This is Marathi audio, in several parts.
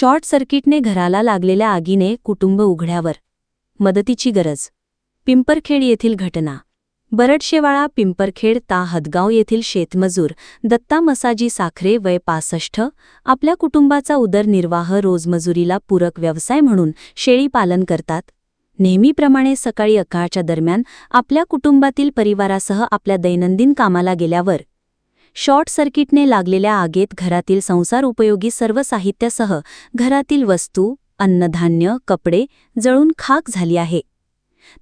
शॉर्ट सर्किटने घराला लागलेल्या आगीने कुटुंब उघड्यावर. मदतीची गरज. पिंपरखेड येथील घटना. बरडशेवाळा पिंपरखेड ता हदगाव येथील शेतमजूर दत्ता मसाजी साखरे वय पासष्ट आपल्या कुटुंबाचा उदरनिर्वाह रोजमजुरीला पूरक व्यवसाय म्हणून शेळी पालन करतात. नेहमीप्रमाणे सकाळी अकाळच्या दरम्यान आपल्या कुटुंबातील परिवारासह आपल्या दैनंदिन कामाला गेल्यावर शॉर्ट सर्किटने लागलेल्या आगीत घरातील संसार उपयोगी सर्व साहित्यासह घरातील वस्तू अन्नधान्य कपडे जळून खाक झाली आहे.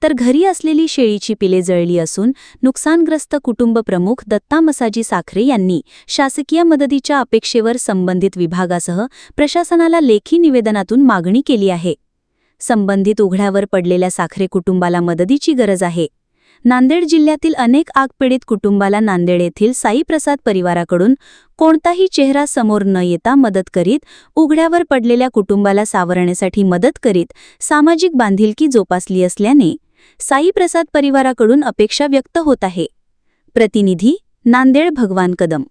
तर घरी असलेली शेळीची पिले जळली असून नुकसानग्रस्त कुटुंब प्रमुख दत्ता मसाजी साखरे यांनी शासकीय मदतीच्या अपेक्षेवर संबंधित विभागासह प्रशासनाला लेखी निवेदनातून मागणी केली आहे. संबंधित उघड्यावर पडलेल्या साखरे कुटुंबाला मदतीची गरज आहे. नांदेड जिल्ह्यातील अनेक आगपीडित कुटुंबाला नांदेड येथील साईप्रसाद परिवाराकडून कोणताही चेहरा समोर न येता मदत करीत उघड्यावर पडलेल्या कुटुंबाला सावरण्यासाठी मदत करीत सामाजिक बांधिलकी जोपासली असल्याने साईप्रसाद परिवाराकडून अपेक्षा व्यक्त होत आहे. प्रतिनिधी नांदेड भगवान कदम